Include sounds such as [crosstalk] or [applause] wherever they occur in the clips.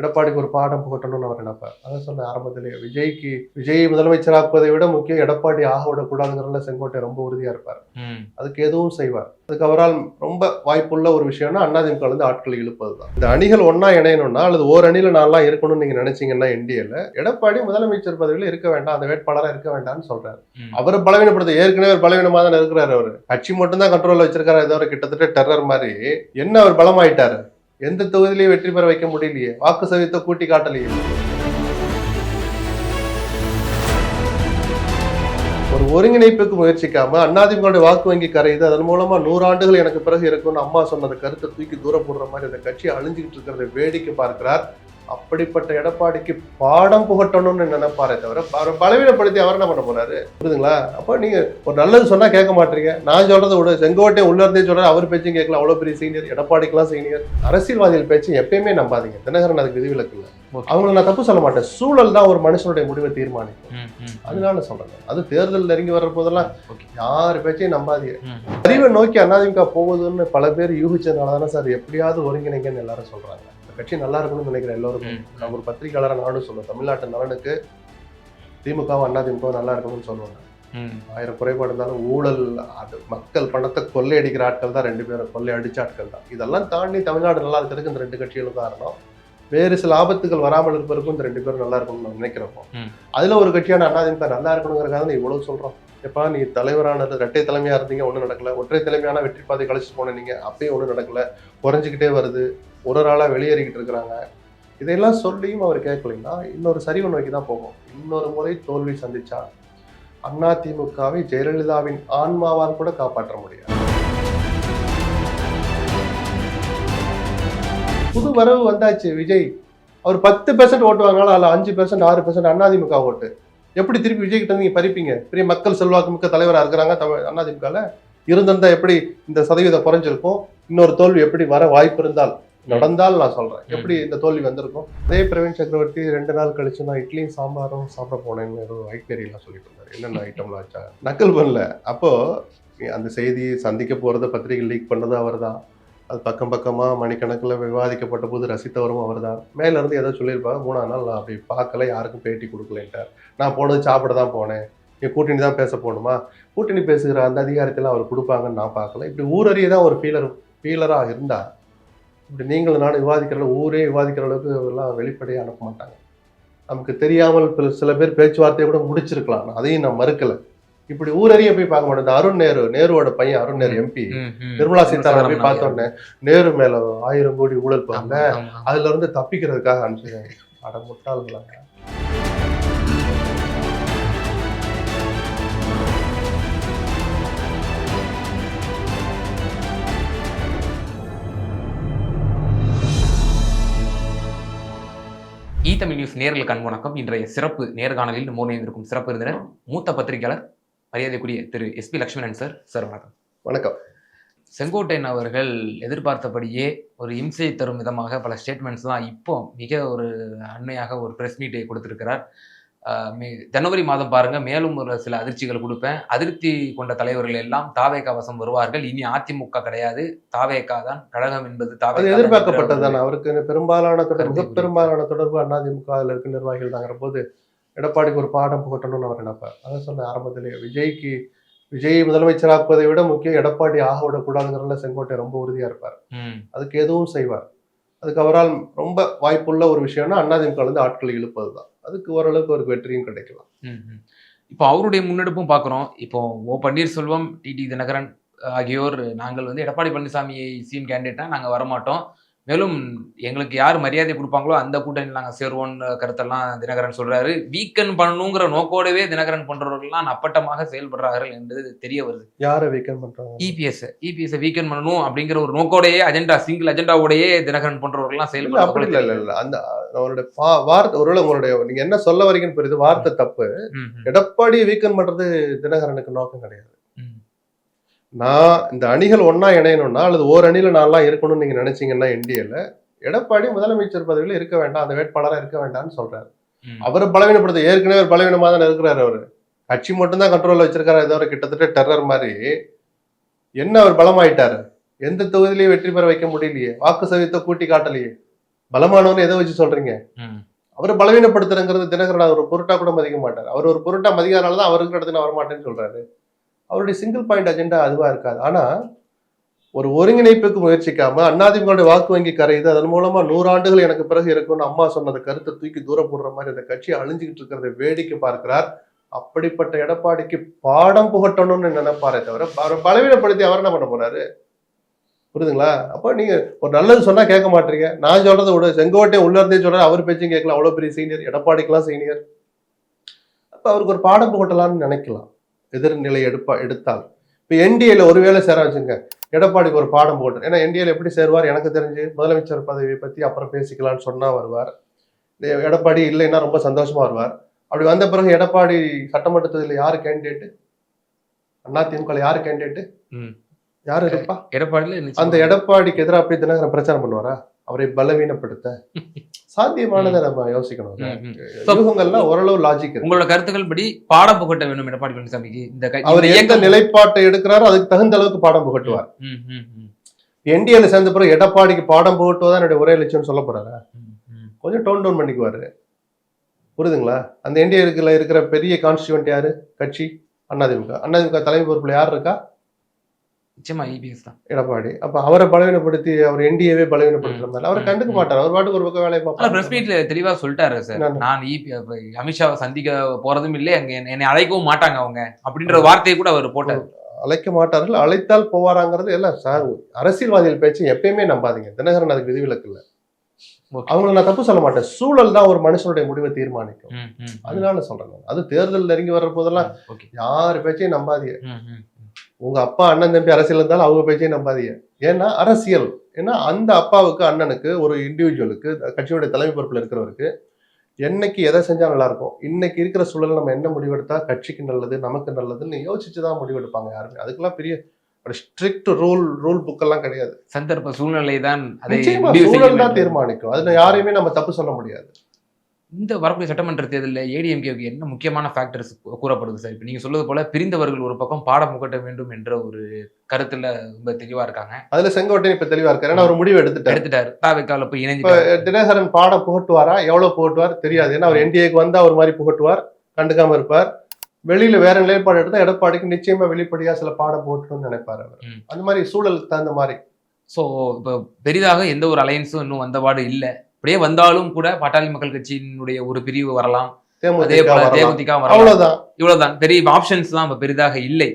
எடப்பாடிக்கு ஒரு பாடம் புகட்டணும்னு அவர் நினைப்பார். அதான் சொன்னேன் ஆரம்பத்திலேயே விஜய்க்கு விஜய் முதலமைச்சராக்குவதை விட முக்கியம் எடப்பாடி ஆக விடக்கூடாதுங்கிறதுல செங்கோட்டை ரொம்ப உறுதியா இருப்பார். அதுக்கு எதுவும் செய்வார். அதுக்கு அவரால் ரொம்ப வாய்ப்புள்ள ஒரு விஷயம்னா அதிமுக இருந்து ஆட்களை இழுப்பது தான் இந்த அணிகள் ஒண்ணா இணையணும்னா அல்லது ஓர் அணியில நான்லாம் இருக்கணும்னு நீங்க நினைச்சீங்கன்னா என்டிஏல எடப்பாடி முதலமைச்சர் பதவியில் இருக்க வேண்டாம். அந்த வேட்பாளரா இருக்க வேண்டாம்னு சொல்றாரு. அவரை பலவீனப்படுத்த ஏற்கனவே பலவீனமா தானே இருக்கிறாரு அவரு. கட்சி மட்டும் தான் கண்ட்ரோல்ல வச்சிருக்காரு ஏதோ ஒரு கிட்டத்தட்ட டெரர் மாதிரி என்ன அவர் பலமாயிட்டாரு? எந்த தொகுதியிலையும் வெற்றி பெற வைக்க முடியலையே. வாக்கு சதவீதத்தை கூட்டி காட்டலையே. ஒரு ஒருங்கிணைப்புக்கு முயற்சிக்காம அதிமுக வாக்கு வங்கி கரையுது. அதன் மூலமா நூறாண்டுகள் எனக்கு பிறகு இருக்கும்னு அம்மா சொன்னது கருத்தை தூக்கி தூரம் போடுற மாதிரி அந்த கட்சி அழிஞ்சுக்கிட்டு இருக்கிறத வேடிக்கை பார்க்கிறார் அப்படிப்பட்ட எடப்பாடிக்கு பாடம் புகட்டணும்னு நினைப்பாரே தவிர அவரை பலவீனப்படுத்தி அவர் என்ன பண்ண போறாரு? புரியுதுங்களா? அப்போ நீங்க ஒரு நல்லது சொன்னா கேட்க மாட்டீங்க. நான் சொல்றதை விட. செங்கோட்டை உள்ள இருந்தே சொல்றேன் அவர் பேச்சும் கேட்கல. அவ்வளவு பெரிய சீனியர் எடப்பாடிக்கெல்லாம் சீனியர். அரசியல்வாதிகள் பேச்சு எப்பயுமே நம்பாதீங்க. தினகரன் அதுக்கு விதிவிலக்கு இல்லை. அவங்கள நான் தப்பு சொல்ல மாட்டேன். சூழல் தான் ஒரு மனுஷனுடைய முடிவை தீர்மானிக்கும். அதனால சொல்றேன். அது தேர்தல் நெருங்கி வர்ற போதெல்லாம். யார் பேச்சையும் நம்பாதீங்க. அறிவை நோக்கி அதிமுக போகுதுன்னு பல பேர் யூகிச்சதுனால தானே சார் எப்படியாவது ஒருங்கிணைங்கன்னு எல்லாரும் சொல்றாங்க. கட்சி நல்லா இருக்கணும்னு நினைக்கிறேன் எல்லாருக்கும். நான் ஒரு பத்திரிகையாளரை நானும் சொல்லுவேன் தமிழ்நாட்டு நலனுக்கு திமுகவும் அதிமுகவும் நல்லா இருக்கணும்னு சொல்லுவாங்க. ஆயிரம் குறைபாடு இருந்தாலும் ஊழல் அது மக்கள் பணத்தை கொள்ளையடிக்கிற ஆட்கள் தான் ரெண்டு பேரும் கொள்ளை அடிச்ச ஆட்கள் தான். இதெல்லாம் தாண்டி தமிழ்நாடு நல்லா இருக்கிறதுக்கு இந்த ரெண்டு கட்சிகளும் காரணம் வேறு சில ஆபத்துகள் வராமல் இருப்பதற்கும் இந்த ரெண்டு பேரும் நல்லா இருக்கணும்னு நான் நினைக்கிறப்போ. அதுல ஒரு கட்சியான அதிமுக நல்லா இருக்கணுங்கிறதுக்காக தான் இவ்வளவு சொல்றோம். எப்பா நீ தலைவரானது ரெட்டை தலைமையா இருந்தீங்க ஒன்றும் நடக்கல. ஒற்றை தலைமையான வெற்றி பாதை கழிச்சு போன நீங்க அப்பயும் ஒன்றும் நடக்கல. குறைஞ்சிக்கிட்டே வருது. ஒரு ஒரு ஆளாக வெளியேறிக்கிட்டு இருக்கிறாங்க. இதையெல்லாம் சொல்லியும் அவர் கேட்கலைன்னா இன்னொரு சரிவு நோக்கி தான் போகும். இன்னொரு முறை தோல்வி சந்திச்சா அண்ணா திமுகவை ஜெயலலிதாவின் ஆன்மாவால் கூட காப்பாற்ற முடியாது. புது வரவு வந்தாச்சு விஜய். அவர் பத்து பெர்சன்ட் ஓட்டு வாங்கினாலும் அதில் அஞ்சு பெர்சன்ட் ஆறு பெர்சன்ட் அதிமுக ஓட்டு. எப்படி திருப்பி விஜய் கிட்ட நீங்கள் பறிப்பீங்க? பெரிய மக்கள் செல்வாக்கு மிக்க தலைவராக இருக்கிறாங்க தமிழ் அதிமுகல இருந்திருந்தால் எப்படி இந்த சதவீதம் குறைஞ்சிருக்கும்? இன்னொரு தோல்வி எப்படி வர வாய்ப்பு இருந்தால்? நடந்தால் நான் சொல்றேன். எப்படி இந்த தோல்வி வந்திருக்கும்? அதே பிரவீன் சக்கரவர்த்தி ரெண்டு நாள் கழிச்சு நான் இட்லியும் சாம்பாரும் சாப்பிட போனேன்னு ஏதோ ஐட்னரிலாம் சொல்லிட்டு இருந்தாரு. என்னென்ன [laughs] ஐட்டம்லாம் வச்சா? நக்கல் பண்ணல. அப்போ அந்த செய்தி சந்திக்க போறத பத்திரிகை லீக் பண்ணது அவர்தான். அது பக்கம் பக்கமா மணிக்கணக்கில் விவாதிக்கப்பட்ட போது ரசித்தவரும் அவர்தான். மேல இருந்து ஏதோ சொல்லியிருப்பாங்க மூணாம் நாள் நான் அப்படி பார்க்கல யாருக்கும் பேட்டி கொடுக்கலன்ட்டார். நான் போனது சாப்பிட தான் போனேன். என் கூட்டணி தான் பேச போகணுமா? கூட்டணி பேசுகிற அந்த அதிகாரத்தெல்லாம் அவர் கொடுப்பாங்கன்னு நான் பார்க்கல. இப்படி ஊரறிய தான் ஒரு ஃபீலர் ஃபீலராக இருந்தா இப்படி நீங்களும் நானும் விவாதிக்கிற ஊரே விவாதிக்கிற அளவுக்கு எல்லாம் வெளிப்படையாக அனுப்ப மாட்டாங்க நமக்கு தெரியாமல் சில பேர் பேச்சுவார்த்தையை கூட முடிச்சிருக்கலாம் அதையும் நான் மறுக்கல இப்படி ஊரறிய போய் பார்க்க மாட்டேன் அருண் நேரு நேருவோட பையன் அருண் நேரு எம்பி. நிர்மலா சீதாராமன் போய். பார்த்தோன்னே நேரு மேல ஆயிரம் கோடி ஊழல் பண்ண. அதுல இருந்து தப்பிக்கிறதுக்காக அனுப்பிச்சிருக்காங்க அட முட்டாள்களாங்க தமிழ் நியூஸ் நேர்களுக்கு அன்பு வணக்கம். இன்றைய சிறப்பு நேர்காணலில் நம்ம இணைந்திருக்கும் சிறப்பு விருந்தினர் மூத்த பத்திரிகையாளர் மரியாதைக்குரிய Thiru SP Lakshmanan sir. Sir வணக்கம். வணக்கம். செங்கோட்டையன் அவர்கள் எதிர்பார்த்தபடியே ஒரு இம்சை தரும் விதமாக பல ஸ்டேட்மெண்ட்ஸ்லாம் இப்போ மிக ஒரு அண்மையாக ஒரு ப்ரெஸ் மீட்டை கொடுத்திருக்கிறார். ஜனவரி மாதம் பாருங்க மேலும் ஒரு சில அதிர்ச்சிகள் கொடுப்பேன். அதிருப்தி கொண்ட தலைவர்கள் எல்லாம் தாவேகா வசம் வருவார்கள். இனி அதிமுக கிடையாது. தாவேகா தான் கழகம் என்பது அது தாவேகா எதிர்பார்க்கப்பட்டது தானே. அவருக்கு பெரும்பாலான தொடர்பு பெரும்பாலான தொடர்பு அதிமுக இருக்க நிர்வாகிகள் தாங்கிற போது எடப்பாடிக்கு ஒரு பாடம் புகட்டணும்னு அவர் நினைப்பார். அதான் சொன்னேன் ஆரம்பத்திலேயே விஜய்க்கு விஜய் முதலமைச்சராக்குவதை விட முக்கியம் எடப்பாடி ஆக விடக்கூடாதுங்கிறதுல செங்கோட்டை ரொம்ப உறுதியா இருப்பார். அதுக்கு எதுவும் செய்வார். அதுக்கு அவரால் ரொம்ப வாய்ப்புள்ள ஒரு விஷயம்னா அதிமுக இருந்து ஆட்களை இழுப்பது தான் அதுக்கு ஓரளவுக்கு ஒரு வெற்றியும் கிடைக்கலாம். இப்போ அவருடைய முன்னெடுப்பும் பார்க்குறோம். இப்போ ஓ பன்னீர்செல்வம் டிடி தினகரன் ஆகியோர் நாங்கள் வந்து எடப்பாடி பழனிசாமியை சிஎம் கேண்டிடேட்னா நாங்கள் வரமாட்டோம். மேலும் எங்களுக்கு யார் மரியாதை கொடுப்பாங்களோ அந்த கூட்டணியில் நாங்கள் சேருவோம்னு கருத்தெல்லாம் தினகரன் சொல்றாரு. வீக்கன் பண்ணணுங்கிற நோக்கோடவே தினகரன் போன்றவர்கள்லாம் அப்பட்டமாக செயல்படுறார்கள் என்பது தெரிய வருது. யாரை வீக்கன் பண்றாங்க? இபிஎஸ் இபிஎஸ் வீக்கன் பண்ணணும் அப்படிங்கிற ஒரு நோக்கோடையே அஜெண்டா சிங்கிள் அஜெண்டாவோடையே தினகரன் போன்றவர்கள்லாம் செயல்படுறாங்க அந்த அவருடைய வார்த்தை ஒருவேளை உங்களுடைய நீங்க என்ன சொல்ல வரீங்கன்னு புரியுது வார்த்தை தப்பு. எடப்பாடியை வீக்கன் பண்றது தினகரனுக்கு நோக்கம் கிடையாது. நான் இந்த அணிகள் ஒண்ணா இணையணும்னா அல்லது ஓர் அணியில நான்லாம் இருக்கணும்னு நீங்க நினைச்சீங்கன்னா என்டிஏல எடப்பாடி முதலமைச்சர் பதவியில் இருக்க வேண்டாம் அந்த வேட்பாளரா இருக்க வேண்டாம்னு சொல்றாரு. அவரை பலவீனப்படுத்த ஏற்கனவே ஒரு பலவீனமா தானே இருக்கிறாரு அவரு. கட்சி மட்டும் தான் கண்ட்ரோல்ல வச்சிருக்காரு ஏதோ ஒரு கிட்டத்தட்ட டெரர் மாதிரி என்ன அவர் பலமாயிட்டாரு? எந்த தொகுதியிலையும் வெற்றி பெற வைக்க முடியலையே வாக்கு சதவீதத்தை கூட்டி காட்டலையே. பலமானவன் எதை வச்சு சொல்றீங்க. அவரை பலவீனப்படுத்துறங்கிறது தினகரன் அவர் ஒரு பொருட்டா கூட மதிக்க மாட்டார். அவர் ஒரு பொருட்டா மதிக்காதனால தான் அவருக்கு இடத்துல வரமாட்டேன்னு சொல்றாரு. அவருடைய சிங்கிள் பாயிண்ட் அஜெண்டா அதுவா இருக்காது. ஆனா ஒரு ஒருங்கிணைப்புக்கு முயற்சிக்காம அண்ணாதிமுகவுடைய வாக்கு வங்கி கரையுது. அதன் மூலமா நூறாண்டுகள் எனக்கு பிறகு இருக்கும்னு அம்மா சொன்னத கருத்தை தூக்கி தூர போடுற மாதிரி அந்த கட்சி அழிஞ்சுக்கிட்டு இருக்கிறத வேடிக்கை பார்க்கிறார். அப்படிப்பட்ட எடப்பாடிக்கு பாடம் புகட்டணும்னு நினைப்பாரே தவிர அவரை பலவீனப்படுத்தி அவர் என்ன பண்ண போறாரு? புரியுதுங்களா? அப்போ நீங்கள் ஒரு நல்லது சொன்னால் கேட்க மாட்டீங்க. நான் சொல்கிறத விட. செங்கோட்டை உள்ளே இருந்தே அவர் பேச்சும் கேட்கலாம். அவ்வளோ பெரிய சீனியர். எடப்பாடிக்கெல்லாம் சீனியர். அப்போ அவருக்கு ஒரு பாடம் புகட்டலாம்னு நினைக்கலாம். எதிர்நிலை எடுப்பா எடுத்தால். இப்போ என்டிஏல ஒருவேளை சேர வச்சுங்க. எடப்பாடிக்கு ஒரு பாடம் போட்டு ஏன்னா என்டிஏல எப்படி சேருவார்? எனக்கு தெரிஞ்சு முதலமைச்சர் பதவியை பற்றி அப்புறம் பேசிக்கலாம்னு சொன்னால் வருவார். எடப்பாடி இல்லைன்னா ரொம்ப சந்தோஷமா வருவார். அப்படி வந்த பிறகு எடப்பாடி சட்டமன்றத்தில் யார் கேண்டிடேட்டு அண்ணா அதிமுக யார் கேண்டிடேட்டு ம். யாரு இருப்பா எடப்பாடியில. அந்த எடப்பாடிக்கு எதிராக போய் தினகரன் பிரச்சாரம் பண்ணுவாரா? அவரை பலவீனப்படுத்த. [laughs] சாத்தியமானதை நம்ம யோசிக்கணும். ஓரளவு லாஜிக் உங்களோட கருத்துக்கள் படி பாடம் புகட்ட வேண்டும் எடப்பாடி பழனிசாமிக்கு. இந்த அவர் எந்த நிலைப்பாட்டை எடுக்கிறாரோ அதுக்கு தகுந்த அளவுக்கு பாடம் புகட்டுவார். என்டிஏல சேர்ந்த பிறகு எடப்பாடிக்கு பாடம் புகட்டுவதா என்னுடைய ஒரே லட்சியம் சொல்ல போறாரா. கொஞ்சம் டோன் டவுன் பண்ணிக்குவாரு. புரியுதுங்களா அந்த என்டிஏல இருக்கிற பெரிய கான்ஸ்டியூவன்ட் யாரு? கட்சி அதிமுக அதிமுக தலைமை பொறுப்புல யார் இருக்கா? நிச்சயமா இபிஎஸ் தான். எடப்பாடி. அப்ப அவரை பலவீனப்படுத்தி அவர் என்டிஏவே பலவீனப்படுத்துற மாதிரி. அவரை கண்டுக்க. மாட்டார். அவர் பாட்டுக்கு ஒரு பக்கம் வேலையை ஆனா பிரஸ் பார்ப்பாரு மீட்ல தெளிவா சொல்லிட்டாரு சார்? நான். இபி அமித்ஷாவை சந்திக்க போறதும் இல்லை அங்க என்னை- அழைக்கவும் மாட்டாங்க அவங்க அப்படின்ற வார்த்தையை கூட அவர் போட்டார். அழைக்க மாட்டார்கள். அழைத்தால் போவாராங்கிறது எல்லாம் சார் அரசியல்வாதிகள் பேச்சு எப்பயுமே நம்பாதீங்க. தினகரன் அதுக்கு விதிவிலக்கு இல்லை. அவங்கள நான் தப்பு சொல்ல மாட்டேன். சூழல் தான் ஒரு மனுஷனுடைய முடிவை தீர்மானிக்கும். அதனால சொல்றேன். அது தேர்தல் நெருங்கி வர்ற போதெல்லாம் யார் பேச்சையும் நம்பாதீங்க. உங்க அப்பா அண்ணன் தம்பி அரசியல் இருந்தாலும் அவங்க பேச்சையும் நம்பாதீங்க. ஏன்னா அரசியல். ஏன்னா அந்த அப்பாவுக்கு அண்ணனுக்கு ஒரு இண்டிவிஜுவலுக்கு கட்சியோட தலைமை பொறுப்புல இருக்கிறவருக்கு என்னைக்கு எதை செஞ்சா நல்லா இருக்கும் இன்னைக்கு இருக்கிற சூழல்ல நம்ம என்ன முடிவெடுத்தா கட்சிக்கு நல்லது நமக்கு நல்லதுன்னு யோசிச்சு தான் முடிவெடுப்பாங்க யாருமே. அதுக்கெல்லாம் பெரிய ஒரு ஸ்ட்ரிக்ட் ரூல் ரூல் புக் எல்லாம் கிடையாது. சந்தர்ப்ப சூழ்நிலை தான் சூழல் தான். தீர்மானிக்கும். அதுல யாரையுமே நம்ம தப்பு சொல்ல முடியாது. இந்த வரக்கூடிய சட்டமன்ற தேர்தலில் ஏடிஎம்கேவுக்கு என்ன முக்கியமான ஃபேக்டர்ஸ் கூறப்படுது சார் இப்போ நீங்க சொல்வது போல பிரிந்தவர்கள் ஒரு பக்கம் பாடம் புகட்ட வேண்டும் என்ற ஒரு கருத்துல ரொம்ப தெளிவா இருக்காங்க. அதுல செங்கோட்டையன் இப்ப தெளிவா இருக்காரு. அவர் முடிவு எடுத்துட்டாரு. எடுத்துட்டாரு. தாவைக்கால போய் இப்ப இணைஞ்சிட்டாரு தினகரன் பாடம் புகட்டுவாரா? எவ்வளவு புகட்டுவார்? தெரியாது. ஏன்னா அவர் என்டிஏக்கு வந்தா ஒரு மாதிரி புகட்டுவார். கண்டுக்காம இருப்பார். வெளியில வேற நிலைப்பாடு எடுத்தா எடப்பாடிக்கு நிச்சயமா வெளிப்படையா சில பாடம் போட்டணும்னு நினைப்பாரு அவர். அந்த மாதிரி சூழலுக்கு தகுந்த மாதிரி. ஸோ இப்போ பெரிதாக எந்த ஒரு அலையன்ஸும் இன்னும் வந்தபாடு இல்லை. அப்படியே வந்தாலும் கூட பாட்டாளி மக்கள் கட்சியினுடைய ஒரு பிரிவு வரலாம். அதே போல. தேமுதிக வரலாம். அவ்வளவுதான். இவ்வளவுதான். பெரிய ஆப்ஷன்ஸ் தான் இப்போ பெரிதாக இல்லை.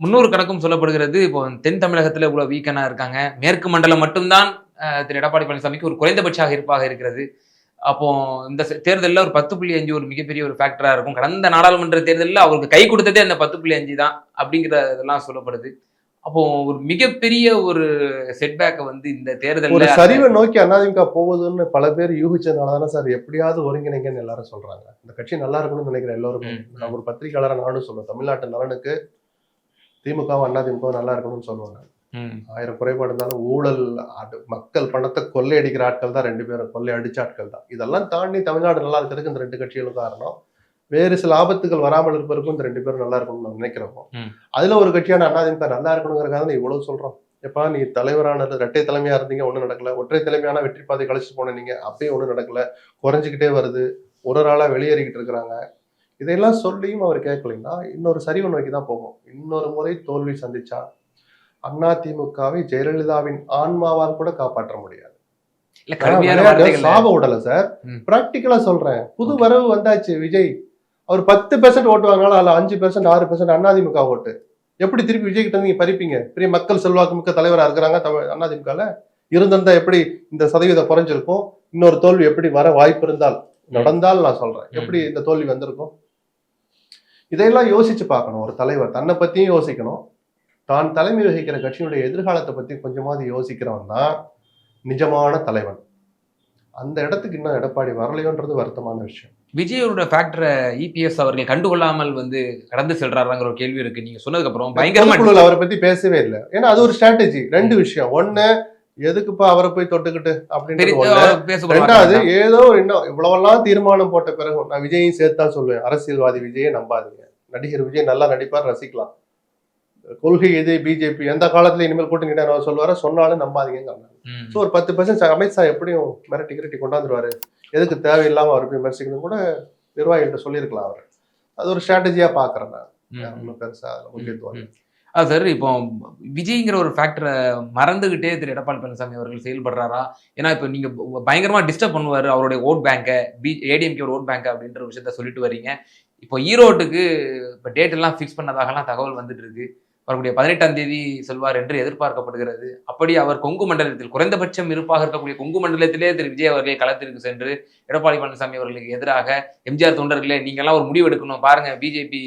முன்னொரு கணக்கும் சொல்லப்படுகிறது. இப்போ தென் தமிழகத்துல இவ்வளவு வீக்கனா இருக்காங்க. மேற்கு மண்டலம் மட்டும்தான் திரு எடப்பாடி பழனிசாமிக்கு ஒரு குறைந்தபட்ச இருப்பாக இருக்கிறது. அப்போ இந்த தேர்தல்ல ஒரு பத்து புள்ளி அஞ்சு ஒரு மிகப்பெரிய ஒரு ஃபேக்டரா இருக்கும். கடந்த நாடாளுமன்ற தேர்தலில் அவருக்கு கை கொடுத்ததே அந்த பத்து புள்ளி அஞ்சு தான் அப்படிங்கிறதெல்லாம் சொல்லப்படுது. அப்போ ஒரு மிகப்பெரிய ஒரு செட்பேக்கை வந்து இந்த ஒரு தேர்தல்ல சரிவை நோக்கி அதிமுக போகுதுன்னு பல பேர் யூகிச்சதுனால தானே சார் எப்படியாவது ஒருங்கிணைங்கன்னு எல்லாரும் சொல்றாங்க. இந்த கட்சி நல்லா இருக்கணும்னு நினைக்கிற எல்லாருமே ம், நான் ஒரு பத்திரிகையாளரா நானும் சொல்லுவேன். தமிழ்நாட்டு நலனுக்கு திமுகவும் அதிமுகவும் நல்லா இருக்கணும்னு சொல்லுவாங்க. ஆயிரம் குறைபாடு இருந்தாலும் ஊழல் மக்கள் பணத்தை கொள்ளையடிக்கிற ஆட்கள் தான் ரெண்டு பேரும். கொள்ளை அடிச்ச ஆட்கள் தான். இதெல்லாம் தாண்டி தமிழ்நாடு நல்லா இருக்கிறதுக்கு இந்த ரெண்டு கட்சிகளும் காரணம் வேறு சில ஆபத்துகள் வராமல் இருப்பதற்கும் இந்த ரெண்டு பேரும் நல்லா இருக்கணும்னு நம்ம நினைக்கிறோம். அதுல ஒரு கட்சியான அதிமுக நல்லா இருக்கணுங்கிறக்காக தான் இவ்வளவு சொல்றோம். எப்பா நீ தலைவரானது இரட்டை தலைமையா இருந்தீங்க ஒண்ணும் நடக்கல. ஒற்றை தலைமையான வெற்றி பாதை கழிச்சு போன நீங்க அப்பயும் ஒண்ணும் நடக்கல. குறைஞ்சிக்கிட்டே வருது. ஒரு ஒரு ஆளா வெளியேறிக்கிட்டு இருக்கிறாங்க. இதையெல்லாம் சொல்லியும் அவர் கேட்கலைன்னா இன்னொரு சரிவை நோக்கி தான் போகும். இன்னொரு முறை தோல்வி சந்திச்சா அதிமுகவை ஜெயலலிதாவின் ஆன்மாவால் கூட காப்பாற்ற முடியாது. சாப விடல சார். பிராக்டிக்கலா சொல்றேன். புது வரவு வந்தாச்சு விஜய். அவர் பத்து பெர்சென்ட் ஓட்டு வாங்கினாலும் அதுல அஞ்சு பெர்சென்ட் ஆறு பெர்சென்ட் அதிமுக ஓட்டு. எப்படி திருப்பி விஜய் கிட்ட நீங்க பறிப்பீங்க? பெரிய மக்கள் செல்வாக்கு மிக்க தலைவரா இருக்கிறாங்க தமிழ் அதிமுகல இருந்திருந்தா எப்படி இந்த சதவீதம் குறைஞ்சிருக்கும்? இன்னொரு தோல்வி எப்படி வர வாய்ப்பு இருந்தால்? நடந்தால் நான் சொல்றேன். எப்படி இந்த தோல்வி வந்திருக்கும்? இதையெல்லாம் யோசிச்சு பார்க்கணும். ஒரு தலைவர் தன்னை பத்தியும் யோசிக்கணும். தான் தலைமை வகிக்கிற கட்சியினுடைய எதிர்காலத்தை பத்தி கொஞ்சமாவது யோசிக்கிறவன் தான் நிஜமான தலைவன். அந்த இடத்துக்கு இன்னும் எடப்பாடி வரலையோன்றது வருத்தமான விஷயம். விஜயோட ஃபேக்டரை இபிஎஸ் அவர்கள் கண்டுகொள்ளாமல் வந்து கடந்து செல்றாருங்கிற ஒரு கேள்வி இருக்கு. நீங்க சொன்னதுக்கு அப்புறம் பயங்கரமா அவரை பத்தி பேசவே இல்லை. ஏன்னா அது ஒரு ஸ்ட்ராட்டஜி ரெண்டு விஷயம். ஒண்ணு எதுக்குப்பா அவரை போய் தொட்டுக்கிட்டு பேச ரெண்டாவது ஏதோ இன்னும் இவ்வளவெல்லாம் தீர்மானம் போட்ட பிறகு நான் விஜயையும் சேர்த்து தான் சொல்லுவேன் அரசியல்வாதி விஜயை நம்பாதீங்க. நடிகர் விஜய் நல்லா நடிப்பார் ரசிக்கலாம். கொள்கை எது பிஜேபி எந்த காலத்துல இனிமேல் கூட்டணி நான் சொல்லுவார சொன்னாலும் நம்பாதீங்க. ஸோ ஒரு பத்து பர்சன்ட் அமித்ஷா எப்படியும் மிரட்டி கிரட்டி கொண்டாந்துருவாரு? எதுக்கு தேவையில்லாம அவர் போய் விமர்சிக்கணும் கூட நிர்வாகிகிட்ட சொல்லியிருக்கலாம் அவர். அது ஒரு ஸ்ட்ராட்டஜியா பாக்குறேன் நான். ம். ஒன்றும் பெருசா அதுல முக்கியத்துவம். அது சார் இப்போ விஜய்ங்கிற ஒரு ஃபேக்டரை மறந்துகிட்டே திரு எடப்பாடி பழனிசாமி அவர்கள் செயல்படுறாரா? ஏன்னா இப்போ நீங்க பயங்கரமா டிஸ்டர்ப் பண்ணுவாரு அவருடைய ஓட் பேங்கை பி ஏடிஎம்கே ஓட் பேங்க் அப்படின்ற விஷயத்த சொல்லிட்டு வரீங்க. இப்போ ஈரோட்டுக்கு இப்போ டேட் எல்லாம் ஃபிக்ஸ் பண்ணதாகலாம் தகவல் வந்துட்டு இருக்கு. வரக்கூடிய பதினெட்டாம் தேதி செல்வார் என்று எதிர்பார்க்கப்படுகிறது. அப்படி அவர் கொங்கு மண்டலத்தில் குறைந்தபட்சம் இருப்பாக இருக்கக்கூடிய கொங்கு மண்டலத்திலே திரு விஜய் அவர்களை களத்திற்கு சென்று எடப்பாடி பழனிசாமி அவர்களுக்கு எதிராக எம்ஜிஆர் தொண்டர்களே நீங்கெல்லாம் ஒரு முடிவு எடுக்கணும். பாருங்க பிஜேபி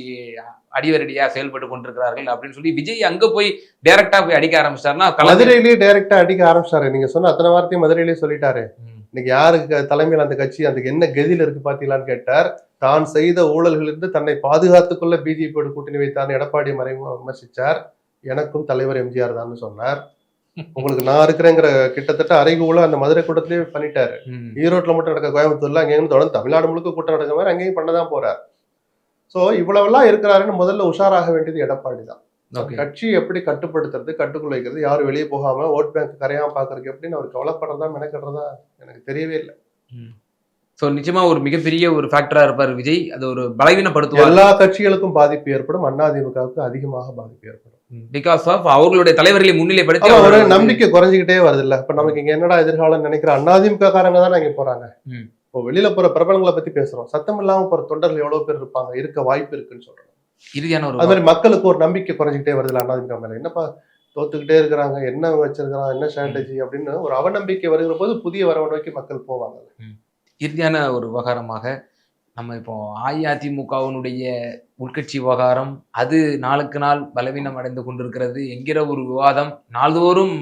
அடிவரடியா செயல்பட்டு கொண்டிருக்கிறார்கள் அப்படின்னு சொல்லி விஜய் அங்க போய் டைரக்டா போய் அடிக்க ஆரம்பிச்சிட்டாருன்னா களத்தில் மதுரையிலேயே டைரக்டா அடிக்க ஆரம்பிச்சாரு. நீங்க சொன்ன அத்தனை வார்த்தையும் மதுரையிலேயே சொல்லிட்டாரு. இன்னைக்கு யாருக்கு தலைமையில் அந்த கட்சி அதுக்கு என்ன கதியில இருக்கு பாத்தீங்களான்னு கேட்டார். தான் செய்த ஊழல்களிலிருந்து தன்னை பாதுகாத்துக் கொள்ள பிஜேபியோட கூட்டணி வைத்தார் எடப்பாடி மறைமுக விமர்சிச்சார். எனக்கும் தலைவர் எம்ஜிஆர் தான் சொன்னார். உங்களுக்கு நான் இருக்கிறேங்கிற கிட்டத்தட்ட அறைகூல அந்த மதுரை கூட்டத்திலேயே பண்ணிட்டாரு. ம். ஈரோட்ல மட்டும் நடக்க கோயம்புத்தூர்ல அங்கேயும் தொடர்ந்து தமிழ்நாடு முழுக்க கூட்டம் நடக்க மாதிரி அங்கேயும் பண்ணதான் போறார். சோ இவ்வளவெல்லாம் இருக்கிறாருன்னு முதல்ல உஷாராக வேண்டியது எடப்பாடி தான். கட்சி எப்படி கட்டுப்படுத்துறது கட்டுக்குள்ள வைக்கிறது யாரும் வெளியே போகாம ஓட் பேங்க் கரையாம பாக்குறதுக்கு எப்படின்னு அவர் கவலைப்படுறதா மெனக்கிடுறதா எனக்கு தெரியவே இல்லை. சோ நிச்சயமா ஒரு மிகப்பெரிய ஒரு ஃபேக்டரா இருப்பார் விஜய். அது ஒரு பலவீனப்படுத்துவார். எல்லா கட்சிகளுக்கும் பாதிப்பு ஏற்படும். அதிமுகவுக்கு அதிகமாக பாதிப்பு ஏற்படும். பிகாஸ் ஆஃப் அவர்களுடைய தலைவர்களை முன்னிலைப்படுத்தி ஒரு நம்பிக்கை குறைஞ்சிக்கிட்டே வருது இல்ல இப்ப நமக்கு இங்க என்னடா எதிர்காலம் நினைக்கிற அதிமுக காரங்க தான் இங்க போறாங்க. இப்போ வெளியில போற பிரபலங்களை பத்தி பேசுறோம். சத்தம் இல்லாம போற தொண்டர்கள் எவ்வளவு பேர் இருப்பாங்க? இருக்க வாய்ப்பு இருக்குன்னு சொல்றோம். இறுதியான அது ஒரு மாதிரி மக்களுக்கு ஒரு நம்பிக்கை குறைஞ்சிக்கிட்டே வருது அதிமுக மேல. என்னப்பா தோத்துக்கிட்டே இருக்கிறாங்க என்ன வச்சிருக்கிறான் என்ன ஸ்ட்ராட்டஜி அப்படின்னு ஒரு அவநம்பிக்கை வருகிற போது புதிய வரவை நோக்கி மக்கள் போவாங்க. இறுதியான ஒரு விவகாரமாக நம்ம இப்போ அஇஅதிமுகவினுடைய உள்கட்சி விவகாரம் அது நாளுக்கு நாள் பலவீனம் அடைந்து கொண்டிருக்கிறது. என்கிற ஒரு விவாதம் நாள்தோறும்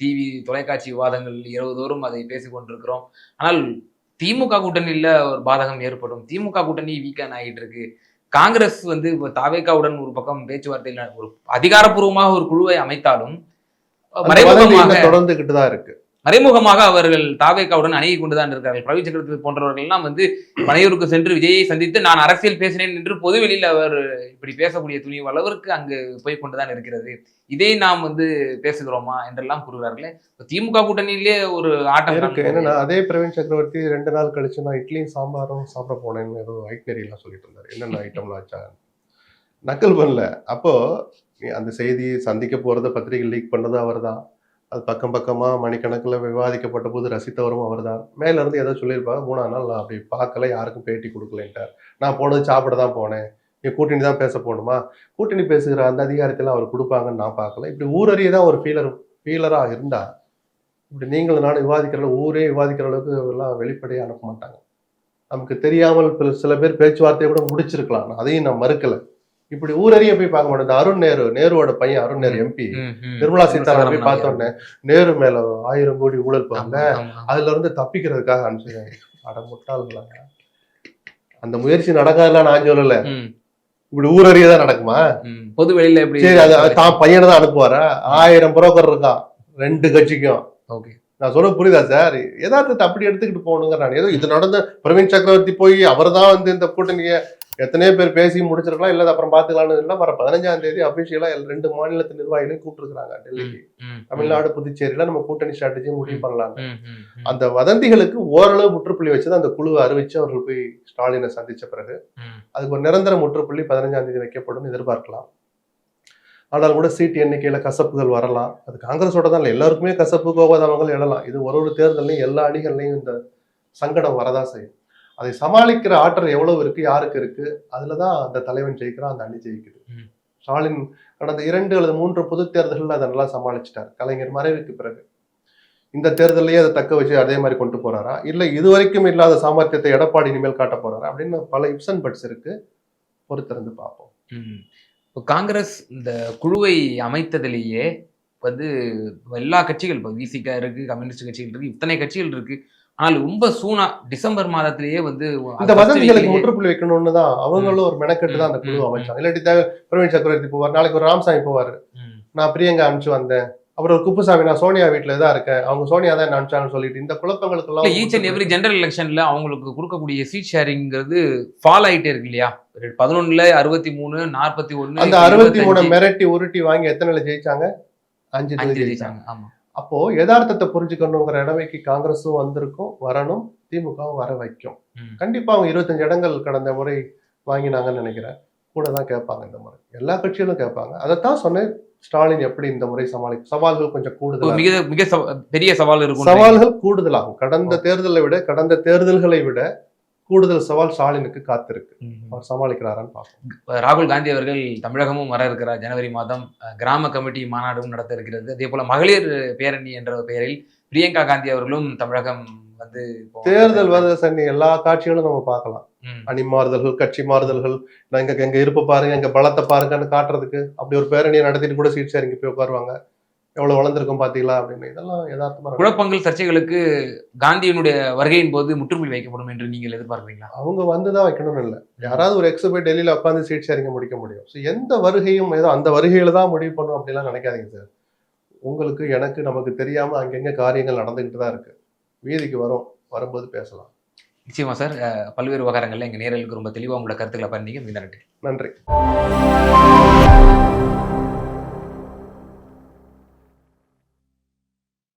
டிவி தொலைக்காட்சி விவாதங்கள் இரவுதோறும் அதை பேசிக் கொண்டிருக்கிறோம். ஆனால் திமுக கூட்டணியில ஒரு பாதகம் ஏற்படும். திமுக கூட்டணி வீக்கன் ஆகிட்டு இருக்கு. காங்கிரஸ் வந்து இப்போ தாவேக்காவுடன் ஒரு பக்கம் பேச்சுவார்த்தையில் ஒரு அதிகாரப்பூர்வமாக ஒரு குழுவை அமைத்தாலும் மறைமுகமாக தொடர்ந்துகிட்டு தான் இருக்கு. மறைமுகமாக அவர்கள் தாவேக்காவுடன் அணுகி கொண்டுதான் இருக்கிறார்கள் பிரவீன் சக்கரவர்த்தி போன்றவர்கள் எல்லாம் வந்து பனையூருக்கு சென்று விஜயை சந்தித்து நான் அரசியல் பேசினேன் என்று பொதுவெளியில் அவர் இப்படி பேசக்கூடிய துணிவு அளவிற்கு அங்கு போய் கொண்டுதான் இருக்கிறது. இதை நாம் வந்து பேசுகிறோமா என்றெல்லாம் கூறுகிறார்களே. திமுக கூட்டணியிலே ஒரு ஆட்டம் இருக்கு. என்னன்னா அதே பிரவீன் சக்கரவர்த்தி ரெண்டு நாள் கழிச்சு நான் இட்லியும் சாம்பாரும் சாப்பிட போனேன்னு ஏதோ ஐட்னரி எல்லாம் சொல்லிட்டு இருந்தாரு. என்னென்ன ஐட்டம்லாம் வச்சாங்க நக்கல் பண்ணல. அப்போ அந்த செய்தி சந்திக்க போறத பத்திரிகை லீக் பண்ணதும் அவர்தான். அது பக்கம் பக்கமாக மணிக்கணக்கில் விவாதிக்கப்பட்ட போது ரசித்தவரும் அவர்தான். தான் மேலேருந்து ஏதோ சொல்லியிருப்பாங்க மூணாம் நாள் நான் அப்படி பார்க்கல யாருக்கும் பேட்டி கொடுக்கலன்ட்டார். நான் போனது சாப்பிட தான் போனேன். என் கூட்டணி தான் பேச போகணுமா? கூட்டணி பேசுகிற அந்த அதிகாரத்தெல்லாம் அவர் கொடுப்பாங்கன்னு நான் பார்க்கல. இப்படி ஊரறிய தான் ஒரு ஃபீலர் ஃபீலராக இருந்தா இப்படி நீங்களும் நானும் விவாதிக்கிற ஊரே விவாதிக்கிற அளவுக்கு எல்லாம் வெளிப்படையாக அனுப்ப மாட்டாங்க. நமக்கு தெரியாமல் சில பேர் பேச்சுவார்த்தையை கூட முடிச்சிருக்கலாம். அதையும் நான் மறுக்கலை. இப்படி ஊரறிய போய் பார்க்க மாட்டேன். அருண் நேரு நேருவோட பையன் அருண் நேரு எம்பி. நிர்மலா சீதாராமன் போய் பார்த்தோன்னே நேரு மேல ஆயிரம் கோடி ஊழல் பண்ணல. அதுல இருந்து தப்பிக்கிறதுக்காக அனுப்பிச்சிருக்காங்க அட முட்டாள்களாங்க அந்த முயற்சி நடக்காதுலாம் நான் சொல்லல. இப்படி ஊரறிய தான் நடக்குமா. பொது வெளியில எப்படி சரி அது அது தான் பையனை தான் அனுப்புவாரா? ஆயிரம் புரோக்கர் இருக்கான் ரெண்டு கட்சிக்கும். ஓகே. நான் சொல்ல புரியுதா சார்? யதார்த்தத்தை அப்படி எடுத்துக்கிட்டு போகணுங்க நான் ஏதோ இது நடந்த பிரவீன் சக்கரவர்த்தி போய் அவர் தான் வந்து இந்த கூட்டணியை எத்தனையோ பேர் பேசி முடிச்சிருக்கலாம் இல்ல அப்புறம் பாத்துக்கலாம்னு இல்லை வர பதினஞ்சாம் தேதி அபிஷியலா ரெண்டு மாநிலத்து நிர்வாகிகளையும் கூப்பிட்டுருக்காங்க டெல்லிக்கு. தமிழ்நாடு புதுச்சேரியில நம்ம கூட்டணி ஸ்ட்ராட்டஜி முடிவு பண்ணலாம். அந்த வதந்திகளுக்கு ஓரளவு முற்றுப்புள்ளி வச்சுதான் அந்த குழுவை அறிவிச்சு அவர்கள் போய் ஸ்டாலினை சந்திச்ச பிறகு. அதுக்கு ஒரு நிரந்தர முற்றுப்புள்ளி பதினஞ்சாம் தேதி வைக்கப்படும் எதிர்பார்க்கலாம். ஆனால் கூட சீட்டு எண்ணிக்கையில கசப்புகள் வரலாம். அது காங்கிரஸோட தான் இல்லை. எல்லாருக்குமே கசப்பு கோபதாபங்கள் எழலாம். இது ஒரு ஒரு தேர்தலையும் எல்லா அணிகள்லையும் இந்த சங்கடம் வரதான் செய்யும். அதை சமாளிக்கிற ஆற்றல் எவ்வளவு இருக்கு யாருக்கு இருக்கு? அதுலதான் அந்த தலைவன் ஜெயிக்கிறான் அந்த அணி ஜெயிக்குது. ஸ்டாலின் கடந்த இரண்டு அல்லது மூன்று பொது தேர்தல்கள் அதை நல்லா சமாளிச்சிட்டார். கலைஞர் மறைவுக்கு பிறகு. இந்த தேர்தலையே அதை தக்க வச்சு அதே மாதிரி கொண்டு போறாரா? இல்ல இதுவரைக்கும் இல்லாத சாமர்த்தியத்தை எடப்பாடி இனிமேல் காட்ட போறாரா? அப்படின்னு பல இப்சன் பட்ஸ் இருக்கு. பொறுத்திருந்து பார்ப்போம். இப்போ காங்கிரஸ் இந்த குழுவை அமைத்ததிலேயே வந்து எல்லா கட்சிகள் இப்போ விசிகா இருக்கு கம்யூனிஸ்ட் கட்சிகள் இருக்கு இத்தனை கட்சிகள் இருக்கு. ஆனால் ரொம்ப சூனா டிசம்பர் மாதத்திலேயே வந்து இந்த weekலயே- முற்றுப்புள்ளி வைக்கணும்னு தான் அவங்களும் ஒரு மெனக்கெட்டு தான் அந்த குழு அமைச்சாங்க. இல்லாட்டி பிரவீன் சக்கரவர்த்தி போவார் நாளைக்கு ஒரு ராம்சாமி போவார். நான் பிரியங்கா அனுப்பிச்சு வந்தேன். அப்புறம் குப்புசாமி நான் சோனியா வீட்டில் தான் இருக்கேன். அவங்க சோனியா தான் என்ன அனுப்பிச்சாங்கன்னு சொல்லிட்டு இந்த குழப்பங்களுக்கெல்லாம் ஈச் அண்ட் எவ்ரி ஜெனரல் எலெக்ஷன்ல அவங்களுக்கு கொடுக்கக்கூடிய சீட் ஷேரிங்கிறது ஃபால் ஆயிட்டே இருக்கு இல்லையா? பதினொன்னுல அறுபத்தி மூணு நாற்பத்தி ஒன்னு அந்த அறுபத்தி மூணு மிரட்டி உருட்டி வாங்கி எத்தனைல ஜெயிச்சாங்க? அஞ்சு ஜெயிச்சாங்க. ஜெயிச்சாங்க ஆமா. அப்போ யதார்த்தத்தை புரிஞ்சுக்கணுங்கிற இடமைக்கு காங்கிரஸும் வந்திருக்கும் வரணும் திமுகவும் வர வைக்கும். கண்டிப்பா அவங்க இருபத்தஞ்சு இடங்கள் கடந்த முறை வாங்கினாங்கன்னு நினைக்கிறேன். கூட தான் கேட்பாங்க இந்த முறை. எல்லா கட்சிகளும் கேட்பாங்க. அதைத்தான் சொன்னேன். ஸ்டாலின் எப்படி இந்த முறை சமாளிக்கும் சவால்கள் கொஞ்சம் கூடுதல் மிக மிக பெரிய சவால் இருக்கும் சவால்கள் கூடுதலாகும். கடந்த தேர்தலை விட கடந்த தேர்தல்களை விட கூடுதல் சவால் ஸ்டாலினுக்கு காத்திருக்கு. அவர் சமாளிக்கிறாரான்னு பார்ப்போம். ராகுல் காந்தி அவர்கள் தமிழகமும் வர இருக்கிறார். ஜனவரி மாதம் கிராம கமிட்டி மாநாடும் நடத்த இருக்கிறது. அதே போல மகளிர் பேரணி என்ற பெயரில் பிரியங்கா காந்தி அவர்களும் தமிழகம் வந்து தேர்தல் வருது சன்னி எல்லா காட்சிகளும் நம்ம பார்க்கலாம். அணி மாறுதல்கள் கட்சி மாறுதல்கள் நான் எங்க எங்க இருப்ப பாருங்க எங்க பலத்தை பாருங்கன்னு காட்டுறதுக்கு அப்படி ஒரு பேரணியை நடத்திட்டு கூட சீட் ஷேரிங் போய் உட்காருவாங்க. எவ்வளவு வளர்ந்துருக்கும் பாத்தீங்களா அப்படின்னு இதெல்லாம் யதார்த்தமா. குழப்பங்கள் சர்ச்சைகளுக்கு காந்தியினுடைய வருகையின் போது முற்றுப்புள்ளி வைக்கப்படும் என்று நீங்கள் எதிர்பார்க்கிறீங்களா? அவங்க வந்துதான் வைக்கணும்னு இல்லை. யாராவது ஒரு எக்ஸ் போய் டெல்லியில உட்காந்து சீட் ஷேரிங்க முடிக்க முடியும். ஸோ எந்த வருகையும் ஏதோ அந்த வருகையில தான் முடிவு பண்ணும் அப்படிலாம் நினைக்காதீங்க சார். உங்களுக்கு எனக்கு நமக்கு தெரியாம அங்கங்க காரியங்கள் நடந்துகிட்டு தான் இருக்கு. வீதிக்கு வரும் வரும்போது பேசலாம். நிச்சயமா சார். பல்வேறு விவகாரங்கள்ல எங்க நேரலுக்கு ரொம்ப தெளிவா உங்களோட கருத்துக்களை பண்ணீங்க மிக நன்றி. நன்றி.